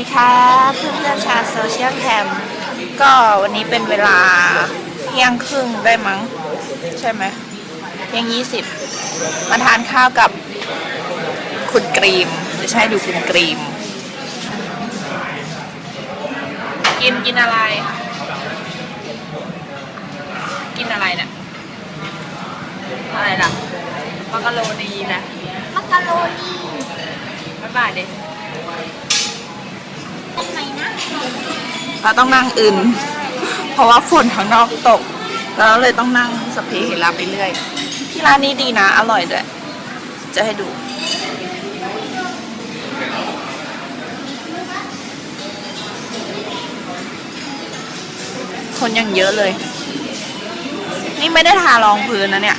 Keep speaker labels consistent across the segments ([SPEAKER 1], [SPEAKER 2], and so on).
[SPEAKER 1] ดีค่ะเพื่อนเพื่อนๆชาวโซเชียลแคมก็วันนี้เป็นเวลาเที่ยงครึ่งได้มั้ง ใช่ไหมเที่ยงยี่สิบมาทานข้าวกับคุณกรีมจะใช่ดูคุณกรีม กินกินอะไร กินอะไรเนี่ย อะไรล่ะมักกะโรนีนะ
[SPEAKER 2] มักกะโรนี
[SPEAKER 1] บ๊ายบายเด็
[SPEAKER 2] เป็นไหมนะ
[SPEAKER 1] เราต้องนั่งอื่น เพราะว่าฝนข้างนอกตก แล้วเลยต้องนั่งสพเพเหระไปเรื่อย ที่ร้านนี้ดีนะ อร่อยด้วย จะให้ดู คนยังเยอะเลย นี่ไม่ได้ทารองพื้นนะเนี่ย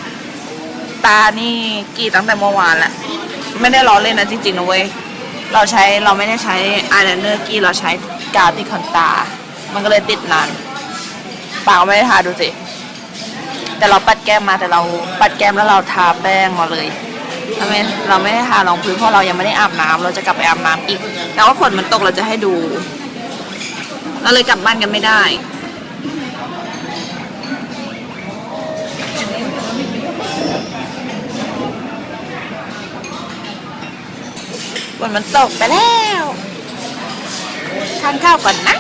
[SPEAKER 1] ตานี่กีตั้งแต่เมื่อวานแหละ ไม่ได้ล้อเล่นนะจริงๆนะเว้ย เราใช้เราไม่ได้ใช้อายไลเนอร์กรีดเราใช้กาวติดขนตา มันก็เลยติดนานปากไม่ได้ทาดูสิ แต่เราปัดแก้มมาแต่เราปัดแก้มแล้วเราทาแป้งมาเลยเราไม่เราไม่ได้ทารองพื้นเพราะเรายังไม่ได้อาบน้ำเราจะกลับไปอาบน้ำอีก แต่ว่าฝนมันตกเราจะให้ดู เราเลยกลับบ้านกันไม่ได้ ฝนมันตกไปแล้วทานข้าวก่อนนะ